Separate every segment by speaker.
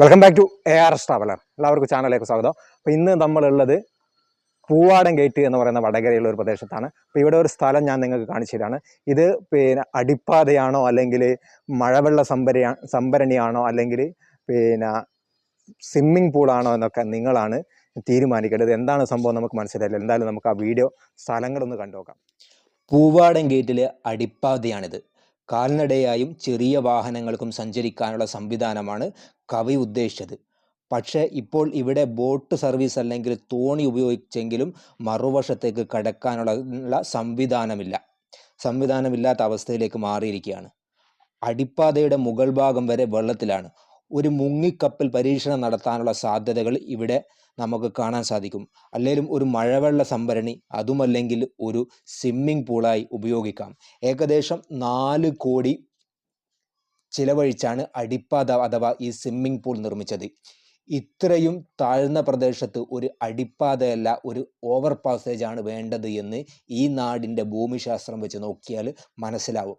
Speaker 1: Welcome back to A R S traveller എല്ലാവർക്കും ചാനലിലേക്ക് സ്വാഗതം. അപ്പോൾ ഇന്ന് നമ്മളുള്ളത് പൂവാടൻ ഗേറ്റ് എന്ന് പറയുന്ന വടകരയുള്ള ഒരു പ്രദേശത്താണ്. അപ്പോൾ ഇവിടെ ഒരു സ്ഥലം ഞാൻ നിങ്ങൾക്ക് കാണിച്ചു തരാണ്. ഇത് പിന്നെ അടിപ്പാതയാണോ അല്ലെങ്കിൽ മഴവെള്ള സംഭര സംഭരണിയാണോ അല്ലെങ്കിൽ പിന്നെ സ്വിമ്മിംഗ് പൂളാണോ എന്നൊക്കെ നിങ്ങളാണ് തീരുമാനിക്കേണ്ടത്. എന്താണ് സംഭവം നമുക്ക് മനസ്സിലായില്ല. എന്തായാലും നമുക്ക് ആ വീഡിയോ സ്ഥലങ്ങളൊന്ന് കണ്ടുനോക്കാം.
Speaker 2: പൂവാടൻ ഗേറ്റിലെ അടിപ്പാതയാണിത്. കാൽനടയായും ചെറിയ വാഹനങ്ങൾക്കും സഞ്ചരിക്കാനുള്ള സംവിധാനമാണ് കവി ഉദ്ദേശിച്ചത്. പക്ഷേ ഇപ്പോൾ ഇവിടെ ബോട്ട് സർവീസ് അല്ലെങ്കിൽ തോണി ഉപയോഗിച്ചെങ്കിലും മറുവശത്തേക്ക് കടക്കാനുള്ള സംവിധാനമില്ല. സംവിധാനമില്ലാത്ത അവസ്ഥയിലേക്ക് മാറിയിരിക്കുകയാണ്. അടിപ്പാതയുടെ മുകൾ ഭാഗം വരെ വെള്ളത്തിലാണ്. ഒരു മുങ്ങിക്കപ്പൽ പരീക്ഷണം നടത്താനുള്ള സാധ്യതകൾ ഇവിടെ നമുക്ക് കാണാൻ സാധിക്കും. അല്ലെങ്കിലും ഒരു മഴവെള്ള സംഭരണി അതുമല്ലെങ്കിൽ ഒരു സ്വിമ്മിംഗ് പൂളായി ഉപയോഗിക്കാം. ഏകദേശം നാല് കോടി ചിലവഴിച്ചാണ് അടിപ്പാത അഥവാ ഈ സ്വിമ്മിംഗ് പൂൾ നിർമ്മിച്ചത്. ഇത്രയും താഴ്ന്ന പ്രദേശത്ത് ഒരു അടിപ്പാതയല്ല ഒരു ഓവർ പാസേജാണ് വേണ്ടത് എന്ന് ഈ നാടിന്റെ ഭൂമിശാസ്ത്രം വെച്ച് നോക്കിയാൽ മനസ്സിലാവും.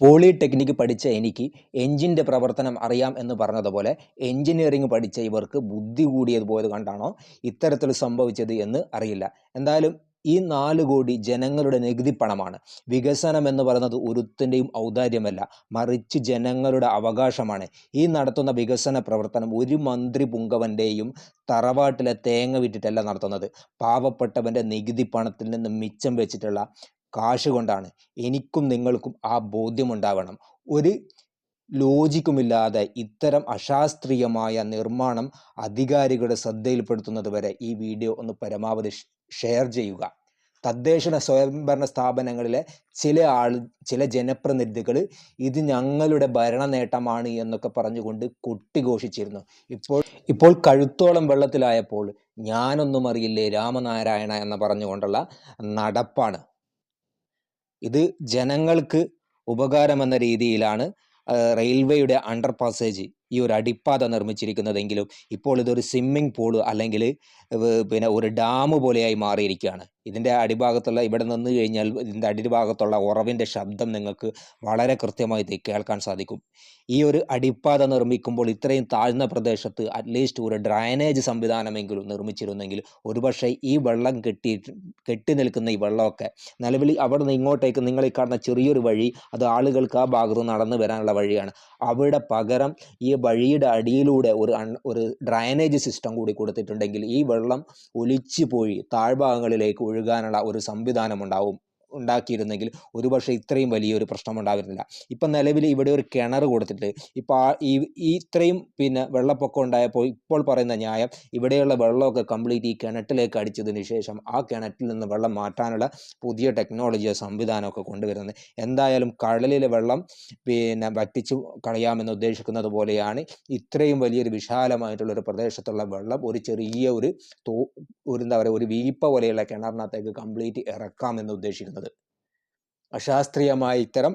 Speaker 2: പോളിടെക്നിക്ക് പഠിച്ച എനിക്ക് എഞ്ചിന്റെ പ്രവർത്തനം അറിയാം എന്ന് പറഞ്ഞതുപോലെ എഞ്ചിനീയറിംഗ് പഠിച്ച ഇവർക്ക് ബുദ്ധി കൂടിയത് പോയത് കണ്ടാണോ ഇത്തരത്തിൽ സംഭവിച്ചത് എന്ന് അറിയില്ല. എന്തായാലും ഈ നാല് കോടി ജനങ്ങളുടെ നികുതി പണമാണ്. വികസനം എന്ന് പറയുന്നത് ഒരുത്തിന്റെയും ഔദാര്യമല്ല മറിച്ച് ജനങ്ങളുടെ അവകാശമാണ്. ഈ നടത്തുന്ന വികസന പ്രവർത്തനം ഒരു മന്ത്രി പുങ്കവന്റെയും തറവാട്ടിലെ തേങ്ങ വിറ്റിട്ടല്ല നടത്തുന്നത്. പാവപ്പെട്ടവന്റെ നികുതി പണത്തിൽ നിന്ന് മിച്ചം വെച്ചിട്ടുള്ള കാശ് കൊണ്ടാണ് എനിക്കും നിങ്ങൾക്കും ആ ബോധ്യമുണ്ടാവണം. ഒരു ലോജിക്കുമില്ലാതെ ഇത്തരം അശാസ്ത്രീയമായ നിർമ്മാണം അധികാരികളുടെ ശ്രദ്ധയിൽപ്പെടുത്തുന്നത് വരെ ഈ വീഡിയോ ഒന്ന് പരമാവധി ഷെയർ ചെയ്യുക. തദ്ദേശ സ്വയംഭരണ സ്ഥാപനങ്ങളിലെ ചില ആൾ ചില ജനപ്രതിനിധികൾ ഇത് ഞങ്ങളുടെ ഭരണ നേട്ടമാണ് എന്നൊക്കെ പറഞ്ഞുകൊണ്ട് കൊട്ടിഘോഷിച്ചിരുന്നു. ഇപ്പോൾ ഇപ്പോൾ കഴുത്തോളം വെള്ളത്തിലായപ്പോൾ ഞാനൊന്നും അറിയില്ലേ രാമനാരായണ എന്ന് പറഞ്ഞുകൊണ്ടുള്ള നടപ്പാണ്. ഇത് ജനങ്ങൾക്ക് ഉപകാരമെന്ന രീതിയിലാണ് റെയിൽവേയുടെ അണ്ടർ പാസേജ് ഈ ഒരു അടിപ്പാത നിർമ്മിച്ചിരിക്കുന്നതെങ്കിലും ഇപ്പോൾ ഇതൊരു സ്വിമ്മിംഗ് പൂൾ അല്ലെങ്കിൽ പിന്നെ ഒരു ഡാം പോലെയായി മാറിയിരിക്കുകയാണ്. ഇതിന്റെ അടിഭാഗത്തുള്ള ഇവിടെ നിന്ന് കഴിഞ്ഞാൽ ഇതിന്റെ അടിഭാഗത്തുള്ള ഉറവിന്റെ ശബ്ദം നിങ്ങൾക്ക് വളരെ കൃത്യമായി കേൾക്കാൻ സാധിക്കും. ഈ ഒരു അടിപ്പാത നിർമ്മിക്കുമ്പോൾ ഇത്രയും താഴ്ന്ന പ്രദേശത്ത് അറ്റ്ലീസ്റ്റ് ഒരു ഡ്രൈനേജ് സംവിധാനമെങ്കിലും നിർമ്മിച്ചിരുന്നെങ്കിൽ ഒരുപക്ഷെ ഈ വെള്ളം കെട്ടി കെട്ടി നിൽക്കുന്ന ഈ വെള്ളമൊക്കെ നിലവിൽ അവിടെ നിന്ന് ഇങ്ങോട്ടേക്ക് നിങ്ങൾ ഈ കാണുന്ന ചെറിയൊരു വഴി അത് ആളുകൾക്ക് ആ ഭാഗത്ത് നടന്നു വരാനുള്ള വഴിയാണ്. അവിടെ പകരം ഈ വഴിയുടെ അടിയിലൂടെ ഒരു ഒരു ഡ്രൈനേജ് സിസ്റ്റം കൂടി കൊടുത്തിട്ടുണ്ടെങ്കിൽ ഈ വെള്ളം ഒലിച്ചു പോയി താഴ്ഭാഗങ്ങളിലേക്ക് ഒഴുകാനുള്ള ഒരു സംവിധാനം ഉണ്ടാവും. ഉണ്ടാക്കിയിരുന്നെങ്കിൽ ഒരുപക്ഷെ ഇത്രയും വലിയൊരു പ്രശ്നം ഉണ്ടാകുന്നില്ല ഇപ്പം നിലവിൽ ഇവിടെ ഒരു കിണർ കൊടുത്തിട്ട് ഇപ്പോൾ ആ ഈ ഇത്രയും പിന്നെ വെള്ളപ്പൊക്കം ഉണ്ടായപ്പോൾ ഇപ്പോൾ പറയുന്ന ന്യായം ഇവിടെയുള്ള വെള്ളമൊക്കെ കംപ്ലീറ്റ് ഈ കിണറ്റിലേക്ക് അടിച്ചതിന് ശേഷം ആ കിണറ്റിൽ നിന്ന് വെള്ളം മാറ്റാനുള്ള പുതിയ ടെക്നോളജിയോ സംവിധാനമൊക്കെ കൊണ്ടുവരുന്നത്. എന്തായാലും കടലിലെ വെള്ളം പിന്നെ വറ്റിച്ചു കളയാമെന്ന് ഉദ്ദേശിക്കുന്നത് പോലെയാണ് ഇത്രയും വലിയൊരു വിശാലമായിട്ടുള്ള ഒരു പ്രദേശത്തുള്ള വെള്ളം ഒരു ചെറിയ ഒരു തോ ഒരു എന്താ പറയുക ഒരു വീപ്പ പോലെയുള്ള കിണറിനകത്തേക്ക് കംപ്ലീറ്റ് ഇറക്കാമെന്ന് ഉദ്ദേശിക്കുന്നത്. അശാസ്ത്രീയമായ ഇത്തരം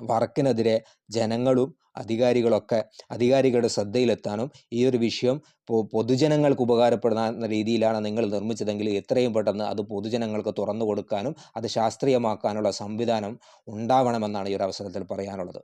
Speaker 2: വർക്കിനെതിരെ ജനങ്ങളും അധികാരികളൊക്കെ അധികാരികളുടെ ശ്രദ്ധയിലെത്താനും ഈ ഒരു വിഷയം പൊതുജനങ്ങൾക്ക് ഉപകാരപ്പെടുന്ന രീതിയിലാണ് നിങ്ങൾ നിർമ്മിച്ചതെങ്കിൽ എത്രയും പെട്ടെന്ന് അത് പൊതുജനങ്ങൾക്ക് തുറന്നു കൊടുക്കാനും അത് ശാസ്ത്രീയമാക്കാനുള്ള സംവിധാനം ഉണ്ടാവണമെന്നാണ് ഈ ഒരു അവസരത്തിൽ പറയാനുള്ളത്.